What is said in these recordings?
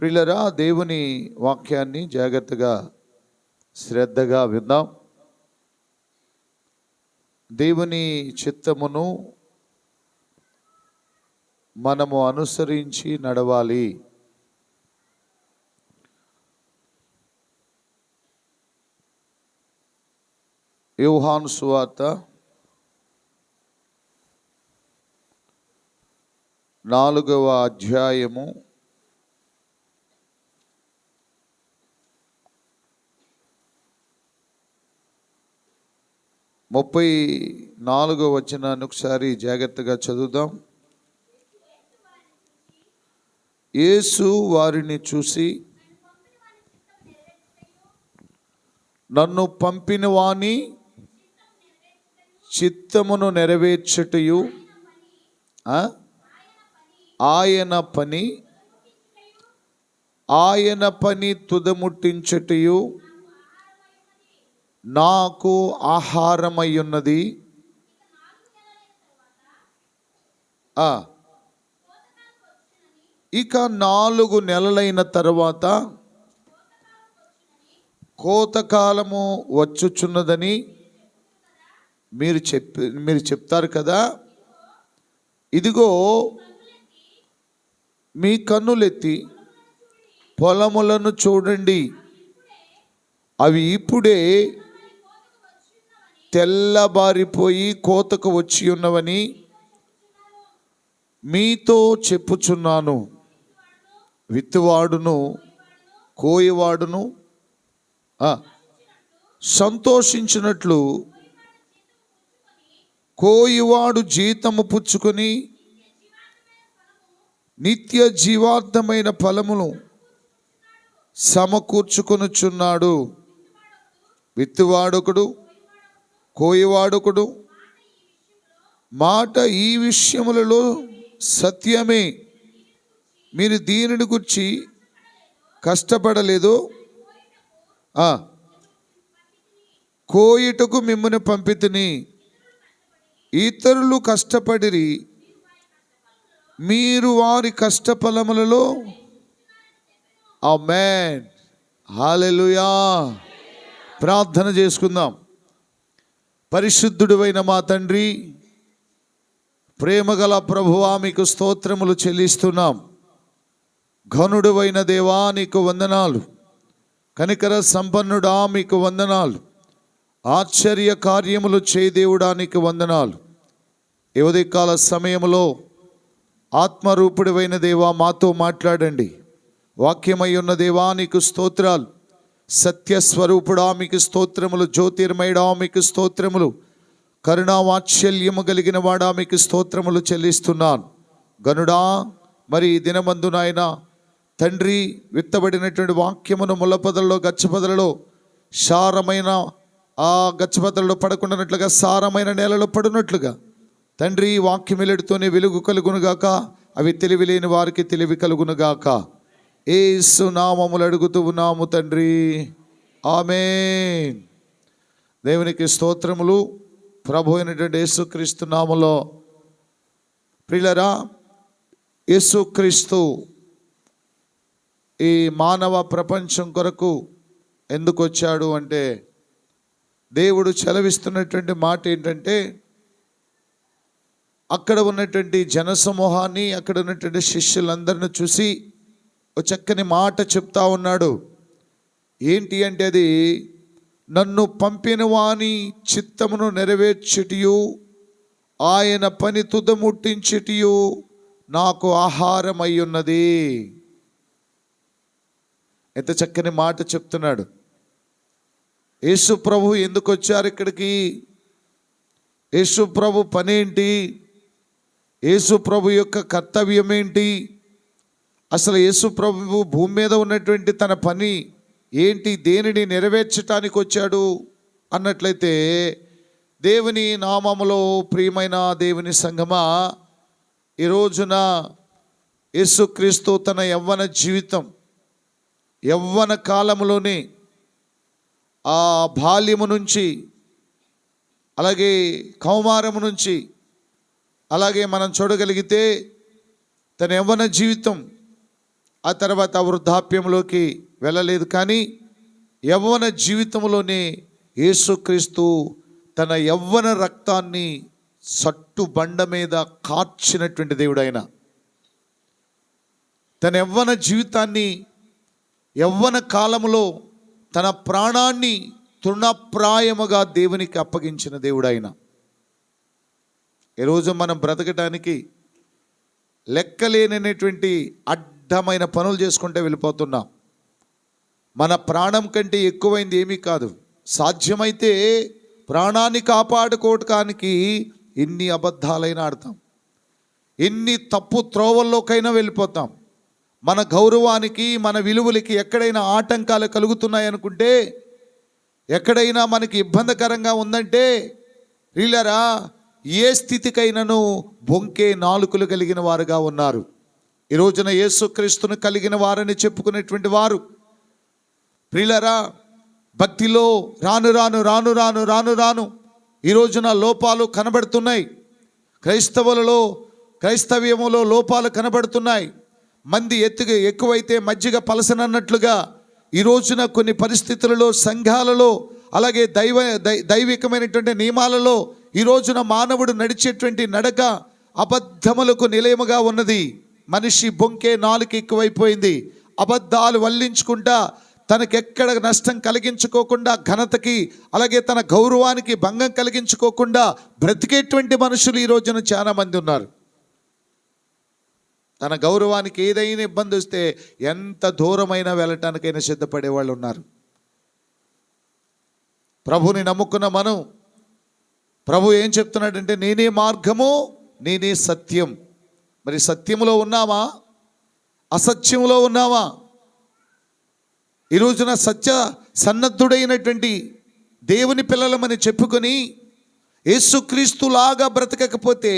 ప్రియులరా దేవుని వాక్యాన్ని జాగ్రత్తగా శ్రద్ధగా విందాం. దేవుని చిత్తమును మనము అనుసరించి నడవాలి. యూహాన్ సువార్త నాలుగవ అధ్యాయము ముప్పై నాలుగో వచనాన్ని ఒకసారి జాగ్రత్తగా చదువుదాం. యేసు వారిని చూసి నన్ను పంపిన వాణి చిత్తమును నెరవేర్చుటయు ఆయన పని ఆయన పని తుదముట్టించుటయు నాకు ఆహారమయ్యున్నది. ఆ. ఇక నాలుగు నెలలైన తర్వాత కోతకాలము వచ్చుచున్నదని మీరు చెప్పి మీరు చెప్తారు కదా. ఇదిగో మీ కన్నులెత్తి పొలములను చూడండి. అవి ఇప్పుడే తెల్లబారిపోయి కోతకు వచ్చి ఉన్నవని మీతో చెప్పుచున్నాను. విత్తువాడును కోయవాడును సంతోషించినట్లు కోయివాడు జీతము పుచ్చుకొని నిత్య జీవార్థమైన ఫలమును సమకూర్చుకొనుచున్నాడు. విత్తువాడొకడు కోయివాడొకడు. మాట ఈ విషయములలో సత్యమే. మీరు దీనిని గురించి కష్టపడలేదు? కోయిటకు మిమ్మల్ని పంపితిని. ఇతరులు కష్టపడిరి. మీరు వారి కష్టఫలములలో ఆ మ్యాన్ హాలెలుయా. ప్రార్థన చేసుకుందాం. పరిశుద్ధుడువైన మా తండ్రి ప్రేమగల ప్రభువా మీకు స్తోత్రములు చెల్లిస్తున్నాం. ఘనుడువైన దేవా నీకు వందనాలు. కనికర సంపన్నుడా మీకు వందనాలు. ఆశ్చర్య కార్యములు చేయదేవుడా నీకు వందనాలు. ఈ సమయంలో ఆత్మరూపుడివైన దేవా మాతో మాట్లాడండి. వాక్యమై ఉన్న దేవా నీకు స్తోత్రాలు. సత్యస్వరూపుడా మీకు స్తోత్రములు. జ్యోతిర్మయుడా మీకు స్తోత్రములు. కరుణావాత్సల్యము కలిగిన వాడా మీకు స్తోత్రములు చెల్లిస్తున్నాను. గనుడా మరి దినమందు నాయన తండ్రి విత్తబడినటువంటి వాక్యమును ముల్లపదలలో గచ్చపదలలో సారమైన ఆ గచ్చపదలలో పడకుండానట్లుగా సారమైన నేలలో పడినట్లుగా తండ్రి ఈ వాక్యం వెలుడుతూనే వెలుగు కలుగునుగాక అవి తెలివి లేని వారికి తెలివి కలుగునుగాక. ఏసునామములు అడుగుతూ ఉన్నాము తండ్రి. ఆమె దేవునికి స్తోత్రములు. ప్రభు అయినటువంటి యేసుక్రీస్తు నామలో. ప్రిలరా యేసుక్రీస్తు ఈ మానవ ప్రపంచం కొరకు ఎందుకు వచ్చాడు అంటే దేవుడు చలవిస్తున్నటువంటి మాట ఏంటంటే అక్కడ ఉన్నటువంటి జనసమూహాన్ని అక్కడ ఉన్నటువంటి శిష్యులందరిని చూసి ఒక చక్కని మాట చెప్తా ఉన్నాడు. ఏంటి అంటే అది నన్ను పంపిన వాని చిత్తమును నెరవేర్చుటియు ఆయన పని తుదముట్టించుటియు నాకు ఆహారం అయ్యున్నది ఎంత చక్కని మాట చెప్తున్నాడు. యేసు ప్రభు ఎందుకు వచ్చారు ఇక్కడికి? యేసు ప్రభు పనేంటి? యేసు ప్రభు యొక్క కర్తవ్యం ఏంటి అసలు యేసు ప్రభువు భూమి మీద ఉన్నటువంటి తన పని ఏంటి? దేనిని నెరవేర్చటానికి వచ్చాడు? అన్నట్లయితే దేవుని నామములో ప్రియమైన దేవుని సంగమా ఈ రోజున యేసుక్రీస్తు తన యవ్వన జీవితం యవ్వన కాలంలోనే ఆ బాల్యము నుంచి అలాగే కౌమారము నుంచి అలాగే మనం చూడగలిగితే తన యవ్వన జీవితం ఆ తర్వాత వృద్ధాప్యంలోకి వెళ్ళలేదు. కానీ యవ్వన జీవితంలోనే యేసుక్రీస్తు తన యవ్వన రక్తాన్ని సట్టు బండ మీద కార్చినటువంటి దేవుడు ఆయన తన యవ్వన జీవితాన్ని యవ్వన కాలంలో తన ప్రాణాన్ని తృణప్రాయముగా దేవునికి అప్పగించిన దేవుడు ఆయన ఈరోజు మనం బ్రతకటానికి లెక్కలేనటువంటి అడ్డమైన పనులు చేసుకుంటే వెళ్ళిపోతున్నాం. మన ప్రాణం కంటే ఎక్కువైంది ఏమీ కాదు. సాధ్యమైతే ప్రాణాన్ని కాపాడుకోవటానికి ఎన్ని అబద్ధాలైనా ఆడతాం. ఎన్ని తప్పు త్రోవల్లోకైనా వెళ్ళిపోతాం. మన గౌరవానికి మన విలువలకి ఎక్కడైనా ఆటంకాలు కలుగుతున్నాయనుకుంటే ఎక్కడైనా మనకి ఇబ్బందికరంగా ఉందంటే వీళ్ళరా ఏ స్థితికైనాను బొంకే నాలుకలు కలిగిన వారుగా ఉన్నారు. ఈ రోజున యేసుక్రీస్తును కలిగిన వారని చెప్పుకునేటువంటి వారు. ప్రియులరా భక్తిలో రాను రాను రాను రాను రాను రాను ఈ రోజున లోపాలు కనబడుతున్నాయి. క్రైస్తవులలో క్రైస్తవ్యములో లోపాలు కనబడుతున్నాయి. మంది ఎత్తుగా ఎక్కువైతే మజ్జిగ పలసనన్నట్లుగా ఈ రోజున కొన్ని పరిస్థితులలో సంఘాలలో అలాగే దైవ దై దైవికమైనటువంటి నియమాలలో ఈ రోజున మానవుడు నడిచేటువంటి నడక అబద్ధములకు నిలయముగా ఉన్నది. మనిషి బొంకే నాలుక ఎక్కువైపోయింది. అబద్ధాలు వల్లించుకుంటా తనకెక్కడ నష్టం కలిగించుకోకుండా ఘనతకి అలాగే తన గౌరవానికి భంగం కలిగించుకోకుండా బ్రతికేటువంటి మనుషులు ఈ రోజున చాలామంది ఉన్నారు. తన గౌరవానికి ఏదైనా ఇబ్బంది వస్తే ఎంత దూరమైనా వెళ్ళటానికైనా సిద్ధపడే వాళ్ళు ఉన్నారు. ప్రభుని నమ్ముకున్న మనం ప్రభు ఏం చెప్తున్నాడంటే నేనే మార్గము నేనే సత్యం. మరి సత్యములో ఉన్నావా? అసత్యంలో ఉన్నావా? ఈ రోజున సత్య సన్నద్ధుడైనటువంటి దేవుని పిల్లలమని చెప్పుకొని యేసుక్రీస్తులాగా బ్రతకకపోతే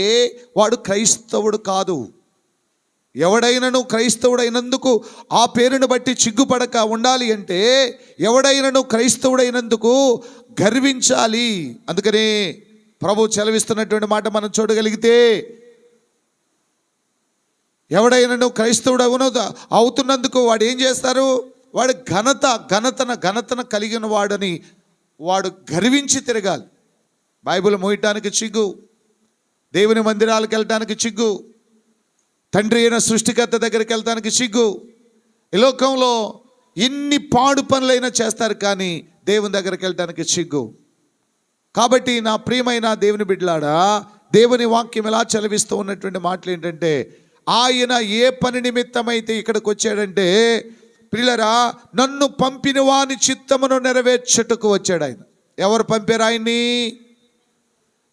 వాడు క్రైస్తవుడు కాదు. ఎవడైనను క్రైస్తవుడైనందుకు ఆ పేరును బట్టి చిగ్గుపడక ఉండాలి అంటే ఎవడైనను క్రైస్తవుడైనందుకు గర్వించాలి. అందుకనే ప్రభు చెలవిస్తున్నటువంటి మాట మనం చూడగలిగితే ఎవడైనను క్రైస్తవుడు అవును అవుతున్నందుకు వాడు ఏం చేస్తారు? వాడు ఘనత ఘనతన ఘనతన కలిగిన వాడని వాడు గర్వించి తిరగాలి. బైబిల్ మోయటానికి చిగ్గు. దేవుని మందిరాలకు వెళ్ళటానికి చిగ్గు. తండ్రి అయిన సృష్టికర్త దగ్గరికి వెళ్తానికి సిగ్గు ఈ లోకంలో ఎన్ని పాడు పనులైనా చేస్తారు కానీ దేవుని దగ్గరికి వెళ్ళటానికి సిగ్గు కాబట్టి నా ప్రియమైన దేవుని బిడ్డలాడా దేవుని వాక్యం ఎలా చలవిస్తూ ఉన్నటువంటి మాటలు ఏంటంటే ఆయన ఏ పని నిమిత్తమైతే ఇక్కడికి వచ్చాడంటే పిల్లరా నన్ను పంపిన వాని చిత్తమును నెరవేర్చుటకు వచ్చాడు ఆయన. ఎవరు పంపారు ఆయన్ని?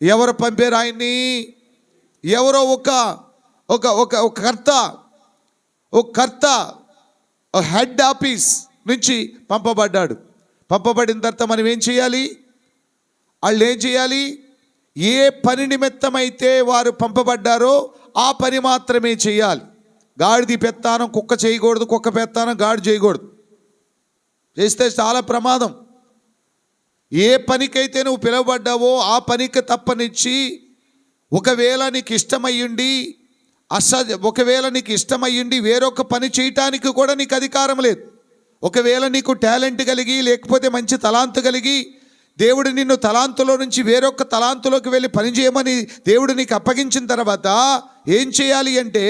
ఎవరు పంపారు ఆయన్ని? ఎవరో ఒక ఒక ఒక ఒక కర్త ఒక కర్త హెడ్ ఆఫీస్ నుంచి పంపబడ్డాడు. పంపబడిన తర్వాత మనం ఏం చేయాలి? వాళ్ళు ఏం చేయాలి? ఏ పని నిమిత్తమైతే వారు పంపబడ్డారో ఆ పని మాత్రమే చేయాలి. గాడిది పెత్తానం కుక్క చేయకూడదు కుక్క పెత్తానం గాడి చేయకూడదు. చేస్తే చాలా ప్రమాదం. ఏ పనికైతే నువ్వు పిలువబడ్డావో ఆ పనికి తప్పనిచ్చి ఒకవేళ నీకు ఇష్టమయ్యుండి అస ఒకవేళ నీకు ఇష్టమయ్యుండి వేరొక పని చేయటానికి కూడా నీకు అధికారం లేదు. ఒకవేళ నీకు టాలెంట్ కలిగి లేకపోతే మంచి తలాంతు కలిగి దేవుడు నిన్ను తలాంతులో నుంచి వేరొక తలాంతులోకి వెళ్ళి పని చేయమని దేవుడు నీకు అప్పగించిన తర్వాత ఏం చేయాలి అంటే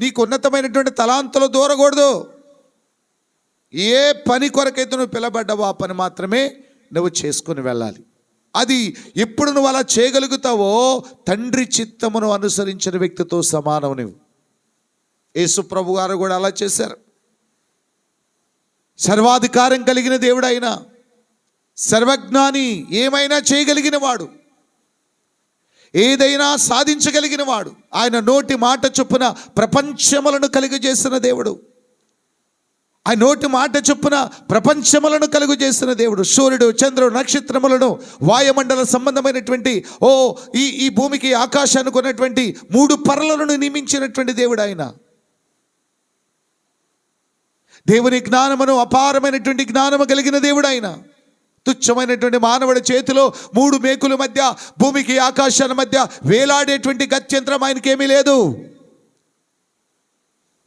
నీకు ఉన్నతమైనటువంటి తలాంతులు దూరకూడదు. ఏ పని కొరకైతే నువ్వు పిలబడ్డావో ఆ పని మాత్రమే నువ్వు చేసుకుని వెళ్ళాలి. అది ఎప్పుడు నువ్వు అలా చేయగలుగుతావో తండ్రి చిత్తమును అనుసరించిన వ్యక్తితో సమానం నువ్వు యేసు ప్రభు గారు కూడా అలా చేశారు. సర్వాధికారం కలిగిన దేవుడు అయినా సర్వజ్ఞాని ఏమైనా చేయగలిగిన వాడు ఏదైనా సాధించగలిగిన వాడు ఆయన నోటి మాట చొప్పున ప్రపంచములను కలుగజేసిన దేవుడు. ఆ నోటి మాట చొప్పున ప్రపంచములను కలుగు చేసిన దేవుడు. సూర్యుడు చంద్రుడు నక్షత్రములను వాయుమండల సంబంధమైనటువంటి ఓ ఈ ఈ భూమికి ఆకాశానికి ఉన్నటువంటి మూడు పరలను నియమించినటువంటి దేవుడు ఆయన. దేవుని జ్ఞానమును అపారమైనటువంటి జ్ఞానము కలిగిన దేవుడు ఆయన. తుచ్చమైనటువంటి మానవుడి చేతిలో మూడు మేకుల మధ్య భూమికి ఆకాశాల మధ్య వేలాడేటువంటి గత్యంతరం ఆయనకేమీ లేదు.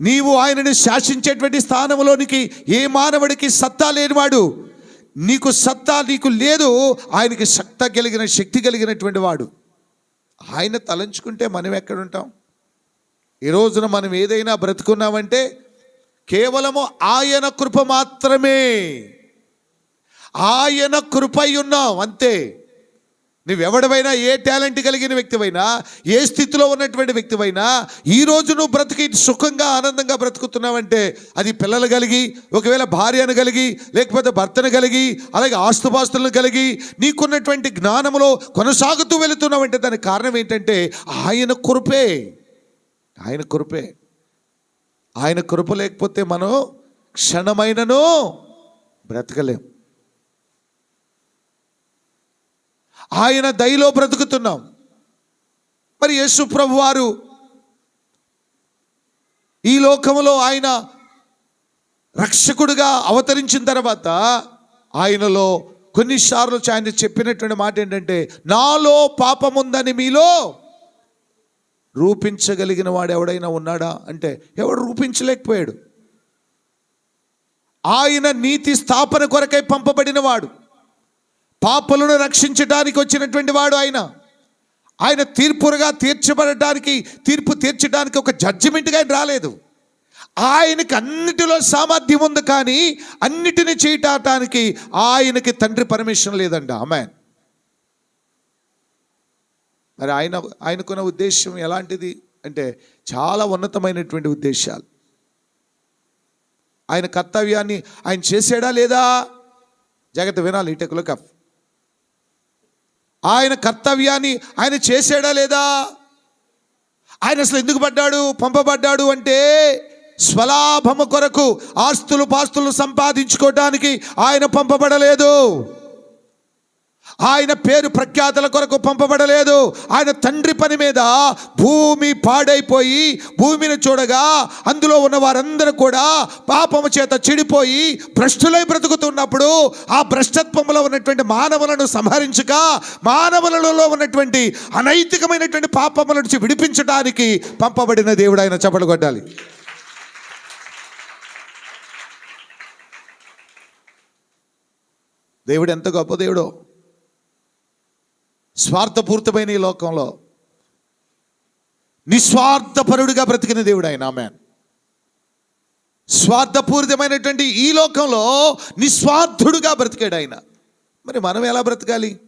నీవు ఆయనని శాసించేటువంటి స్థానంలోనికి ఏ మానవుడికి సత్తా లేనివాడు నీకు సత్తా నీకు లేదు ఆయనకి సత్తా కలిగిన శక్తి కలిగినటువంటి వాడు. ఆయన తలంచుకుంటే మనం ఎక్కడుంటాం? ఈ రోజున మనం ఏదైనా బ్రతుకున్నామంటే కేవలము ఆయన కృప మాత్రమే. ఆయన కృపై ఉన్నాం అంతే. నువ్వెవడవైనా ఏ టాలెంట్ కలిగిన వ్యక్తివైనా ఏ స్థితిలో ఉన్నటువంటి వ్యక్తివైనా ఈ నువ్వు బ్రతికి సుఖంగా ఆనందంగా బ్రతుకుతున్నావంటే అది పిల్లలు కలిగి ఒకవేళ భార్యను కలిగి లేకపోతే భర్తను కలిగి అలాగే ఆస్తుపాస్తులను కలిగి నీకున్నటువంటి జ్ఞానములో కొనసాగుతూ వెళుతున్నావంటే దానికి కారణం ఏంటంటే ఆయన కృపే. ఆయన కృపే. ఆయన కృప లేకపోతే మనం క్షణమైనను బ్రతకలేం. ఆయన దయలో బ్రతుకుతున్నాం. మరి యేసు ప్రభు వారు ఈ లోకములో ఆయన రక్షకుడిగా అవతరించిన తర్వాత ఆయనలో కొన్నిసార్లు ఆయన చెప్పినటువంటి మాట ఏంటంటే నాలో పాపముందని మీలో రూపించగలిగిన వాడు ఎవడైనా ఉన్నాడా? అంటే ఎవడు రూపించలేకపోయాడు. ఆయన నీతి స్థాపన కొరకై పంపబడినవాడు పాపలను రక్షించడానికి వచ్చినటువంటి వాడు ఆయన. ఆయన తీర్పురుగా తీర్చబడటానికి తీర్పు తీర్చడానికి ఒక జడ్జిమెంట్గా ఆయన రాలేదు. ఆయనకి అన్నిటిలో సామర్థ్యం ఉంది కానీ అన్నిటిని చేయటానికి ఆయనకి తండ్రి పర్మిషన్ లేదండి ఆమె మరి ఆయన ఆయనకున్న ఉద్దేశం ఎలాంటిది అంటే చాలా ఉన్నతమైనటువంటి ఉద్దేశాలు. ఆయన కర్తవ్యాన్ని ఆయన చేసాడా లేదా? జాగ్రత్త వినాలి ఇటకులో కఫ్ ఆయన కర్తవ్యాన్ని ఆయన చేశాడా లేదా? ఆయన అసలు ఎందుకు పడ్డాడు? పంపబడ్డాడు అంటే స్వలాభము కొరకు ఆస్తులు పాస్తులు సంపాదించుకోవడానికి ఆయన పంపబడలేదు. ఆయన పేరు ప్రఖ్యాతల కొరకు పంపబడలేదు. ఆయన తండ్రి పని మీద భూమి పాడైపోయి భూమిని చూడగా అందులో ఉన్న వారందరూ కూడా పాపము చేత చెడిపోయి భ్రష్టులై బ్రతుకుతున్నప్పుడు ఆ భ్రష్టత్వంలో ఉన్నటువంటి మానవులను సంహరించక మానవులలో ఉన్నటువంటి అనైతికమైనటువంటి పాపముల నుంచి విడిపించడానికి పంపబడిన దేవుడు ఆయన చపలు కొట్టాలి. దేవుడు ఎంత గొప్ప దేవుడో. స్వార్థపూరితమైన ఈ లోకంలో నిస్వార్థపరుడిగా బ్రతికిన దేవుడు ఆయన ఆమె స్వార్థపూరితమైనటువంటి ఈ లోకంలో నిస్వార్థుడుగా బ్రతికాడు ఆయన మరి మనం ఎలా బ్రతకాలి?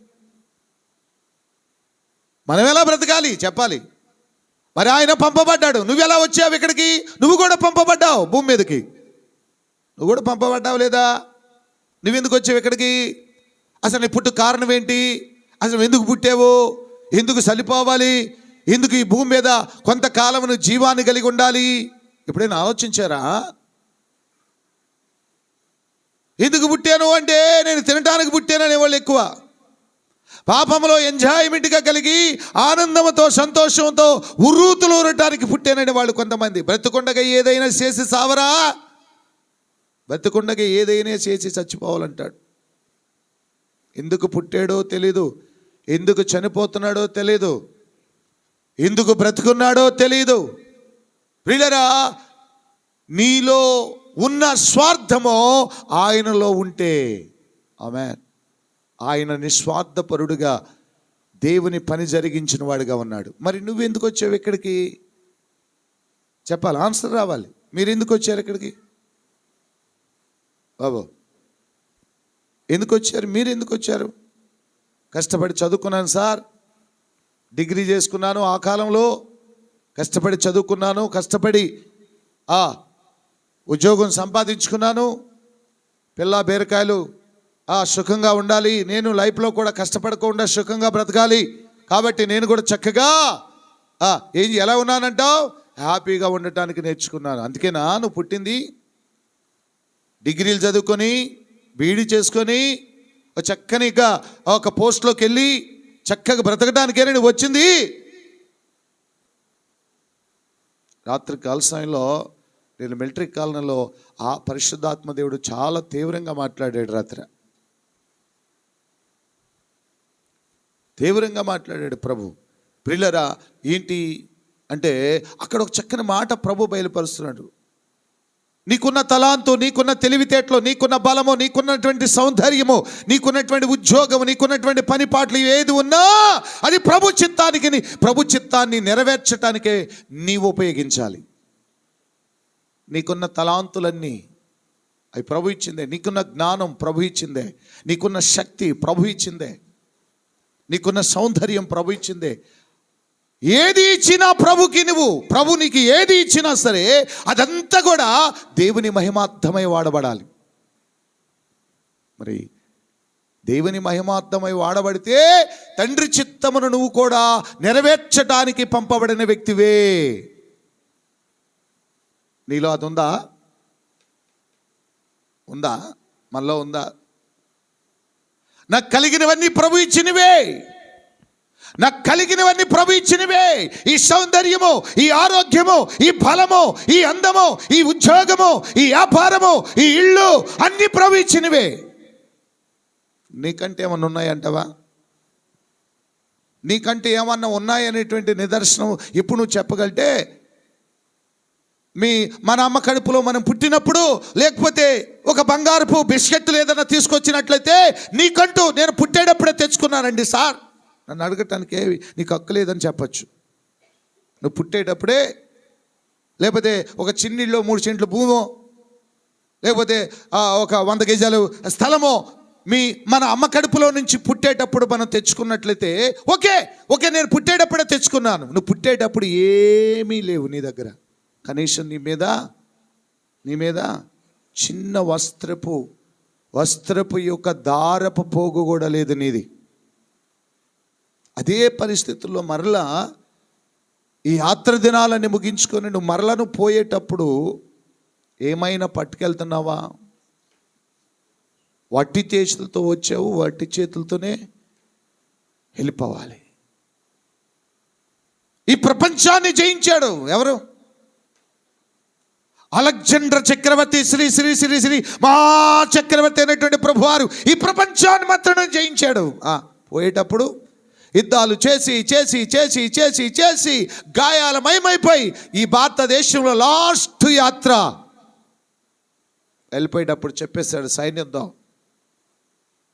మనం ఎలా బ్రతకాలి? చెప్పాలి. మరి ఆయన పంపబడ్డాడు. నువ్వు ఎలా వచ్చావు ఇక్కడికి? నువ్వు కూడా పంపబడ్డావు భూమి మీదకి. నువ్వు కూడా పంపబడ్డావు లేదా? నువ్వెందుకు వచ్చావు ఇక్కడికి? అసలు నీ పుట్టు కారణం ఏంటి? అసలు ఎందుకు పుట్టావు? ఎందుకు చలిపోవాలి ఎందుకు ఈ భూమి మీద కొంతకాలం నువ్వు జీవాన్ని కలిగి ఉండాలి? ఎప్పుడైనా ఆలోచించారా? ఎందుకు పుట్టాను అంటే నేను తినటానికి పుట్టాననే వాళ్ళు ఎక్కువ. పాపంలో ఎంజాయ్మెంట్గా కలిగి ఆనందంతో సంతోషంతో ఉర్రూతులు ఊరటానికి పుట్టానని వాళ్ళు కొంతమంది. బ్రతుకుండగా ఏదైనా చేసి సావరా? బ్రతుకుండగా ఏదైనా చేసి చచ్చిపోవాలంటాడు. ఎందుకు పుట్టాడో తెలీదు. ఎందుకు చనిపోతున్నాడో తెలీదు. ఎందుకు బ్రతుకున్నాడో తెలీదు. ప్రియులరా నీలో ఉన్న స్వార్థము ఆయనలో ఉంటే. ఆమె ఆయన నిస్వార్థపరుడుగా దేవుని పని జరిగించిన వాడుగా ఉన్నాడు. మరి నువ్వెందుకు వచ్చావు ఇక్కడికి? చెప్పాలి ఆన్సర్ రావాలి. మీరు ఎందుకు వచ్చారు ఇక్కడికి? బాబు ఎందుకు వచ్చారు? మీరు ఎందుకు వచ్చారు? కష్టపడి చదువుకున్నాను సార్. డిగ్రీ చేసుకున్నాను ఆ కాలంలో. కష్టపడి చదువుకున్నాను కష్టపడి ఆ ఉద్యోగం సంపాదించుకున్నాను. పిల్ల బీరకాయలు ఆ సుఖంగా ఉండాలి. నేను లైఫ్లో కూడా కష్టపడకుండా సుఖంగా బ్రతకాలి. కాబట్టి నేను కూడా చక్కగా ఏం ఎలా ఉన్నానంటావు? హ్యాపీగా ఉండటానికి నేర్చుకున్నాను. అందుకేనా నువ్వు పుట్టింది. డిగ్రీలు చదువుకొని బీడీ చేసుకొని చక్కనిగా ఒక పోస్ట్లోకి వెళ్ళి చక్కగా బ్రతకడానికే నేను వచ్చింది? రాత్రి కాల సమయంలో నేను మిలిటరీ కాలనీలో ఆ పరిశుద్ధాత్మ దేవుడు చాలా తీవ్రంగా మాట్లాడాడు రాత్రి. తీవ్రంగా మాట్లాడాడు ప్రభు. ప్రిల్లరా ఏంటి అంటే అక్కడ ఒక చక్కని మాట ప్రభు బయలుపరుస్తున్నాడు. నీకున్న తలాంతు నీకున్న తెలివితేటలు నీకున్న బలము నీకున్నటువంటి సౌందర్యము నీకున్నటువంటి ఉద్యోగము నీకున్నటువంటి పనిపాట్లు ఏది ఉన్నా అది ప్రభు చిత్తానికి నీ- ప్రభు చిత్తాన్ని నెరవేర్చటానికే నీవు ఉపయోగించాలి. నీకున్న తలాంతులన్నీ అవి ప్రభు ఇచ్చిందే. నీకున్న జ్ఞానం ప్రభు ఇచ్చిందే. నీకున్న శక్తి ప్రభు ఇచ్చిందే. నీకున్న సౌందర్యం ప్రభు ఇచ్చిందే. ఏది ఇచ్చినా ప్రభుకి నువ్వు ప్రభు నీకు ఏది ఇచ్చినా సరే అదంతా కూడా దేవుని మహిమార్థమై వాడబడాలి. మరి దేవుని మహిమార్థమై వాడబడితే తండ్రి చిత్తమును నువ్వు కూడా నెరవేర్చడానికి పంపబడిన వ్యక్తివే. నీలో అది ఉందా ఉందా? మనలో ఉందా? నాకు కలిగినవన్నీ ప్రభు ఇచ్చినవే. నాకు కలిగినవన్నీ ప్రభు ఇచ్చినవే. ఈ సౌందర్యము ఈ ఆరోగ్యము ఈ బలము ఈ అందము ఈ ఉద్యోగము ఈ వ్యాపారము ఈ ఇళ్ళు అన్ని ప్రభు ఇచ్చినవే. నీకంటే ఏమన్నా ఉన్నాయంటవా? నీకంటే ఏమన్నా ఉన్నాయనేటువంటి నిదర్శనం ఇప్పుడు నువ్వు చెప్పగలితే మీ మన అమ్మ కడుపులో మనం పుట్టినప్పుడు లేకపోతే ఒక బంగారపు బిస్కెట్లు ఏదైనా తీసుకొచ్చినట్లయితే నీకంటూ నేను పుట్టేటప్పుడే తెచ్చుకున్నానండి సార్. నన్ను అడగటానికి ఏవి నీకు హక్కు లేదని చెప్పచ్చు. నువ్వు పుట్టేటప్పుడే లేకపోతే ఒక చిన్నిలో మూడు చెంట్లు భూమో లేకపోతే ఒక వంద గజాలు స్థలమో మీ మన అమ్మ కడుపులో నుంచి పుట్టేటప్పుడు మనం తెచ్చుకున్నట్లయితే ఓకే ఓకే నేను పుట్టేటప్పుడే తెచ్చుకున్నాను. నువ్వు పుట్టేటప్పుడు ఏమీ లేవు నీ దగ్గర. కనీసం నీ మీద నీ మీద చిన్న వస్త్రపు వస్త్రపు యొక్క దారపు పోగు కూడా లేదు నీది. అదే పరిస్థితుల్లో మరలా ఈ యాత్ర దినాలని ముగించుకొని నువ్వు మరలను పోయేటప్పుడు ఏమైనా పట్టుకెళ్తున్నావా? వట్టి చేతులతో వచ్చావు వట్టి చేతులతోనే వెళ్ళిపోవాలి. ఈ ప్రపంచాన్ని జయించాడు ఎవరు? అలెగ్జాండర్ చక్రవర్తి శ్రీ శ్రీ శ్రీ శ్రీ మహా చక్రవర్తి అయినటువంటి ప్రభువారు ఈ ప్రపంచాన్ని మాత్రం జయించాడు. పోయేటప్పుడు యుద్ధాలు చేసి చేసి చేసి చేసి చేసి గాయాలమయమైపోయి ఈ భారతదేశంలో లాస్ట్ యాత్ర. వెళ్ళిపోయేటప్పుడు చెప్పేశాడు సైన్యంతో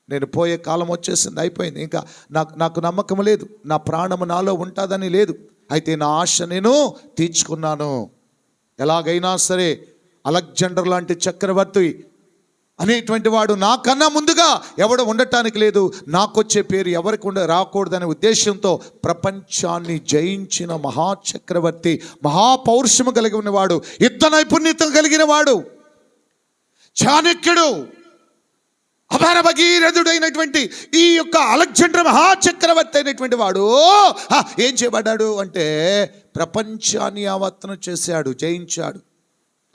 నేను పోయే కాలం వచ్చేసింది అయిపోయింది. ఇంకా నాకు నాకు నమ్మకం లేదు నా ప్రాణము నాలో ఉంటుందని లేదు. అయితే నా ఆశ నేను తీర్చుకున్నాను. ఎలాగైనా సరే అలెగ్జాండర్ లాంటి చక్రవర్తి అనేటువంటి వాడు నాకన్నా ముందుగా ఎవడు ఉండటానికి లేదు. నాకొచ్చే పేరు ఎవరికి ఉండ రాకూడదనే ఉద్దేశంతో ప్రపంచాన్ని జయించిన మహాచక్రవర్తి మహాపౌరుషము కలిగి ఉన్నవాడు యుద్ధ నైపుణ్యత కలిగిన వాడు చాణక్యుడు అపార భగీరథుడైనటువంటి ఈ యొక్క అలెగ్జాండర్ మహాచక్రవర్తి అయినటువంటి వాడు ఏం చేయబడ్డాడు అంటే ప్రపంచాన్ని ఆవర్తనం చేశాడు జయించాడు.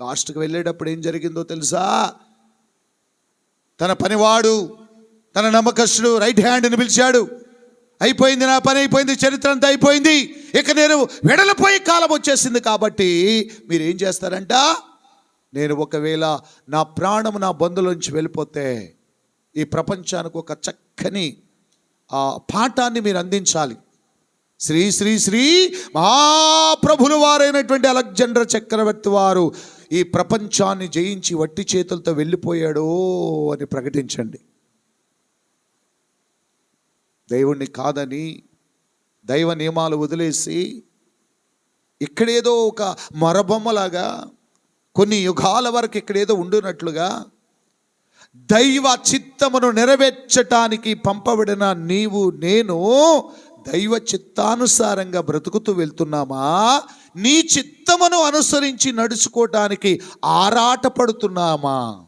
లాస్ట్కి వెళ్ళేటప్పుడు ఏం జరిగిందో తెలుసా? తన పనివాడు తన నమ్మకస్తుడు రైట్ హ్యాండ్ని పిలిచాడు. అయిపోయింది నా పని అయిపోయింది చరిత్ర అంతా అయిపోయింది. ఇక నేను వెడలిపోయే కాలం వచ్చేసింది కాబట్టి మీరు ఏం చేస్తారంట? నేను ఒకవేళ నా ప్రాణం నా బంధులోంచి వెళ్ళిపోతే ఈ ప్రపంచానికి ఒక చక్కని ఆ పాఠాన్ని మీరు అందించాలి. శ్రీ శ్రీ శ్రీ మహాప్రభులు వారైనటువంటి అలెగ్జాండర్ చక్రవర్తి వారు ఈ ప్రపంచాన్ని జయించి వట్టి చేతులతో వెళ్ళిపోయాడో అని ప్రకటించండి. దేవుణ్ణి కాదని దైవ నియమాలు వదిలేసి ఇక్కడేదో ఒక మరబొమ్మలాగా కొన్ని యుగాల వరకు ఇక్కడేదో ఉండునట్లుగా దైవ చిత్తమును నెరవేర్చటానికి పంపబడిన నీవు నేను దైవ చిత్తానుసారంగా బ్రతుకుతూ వెళ్తున్నామా? నీ చిత్తమును అనుసరించి నడుచుకోవటానికి ఆరాటపడుతున్నామా?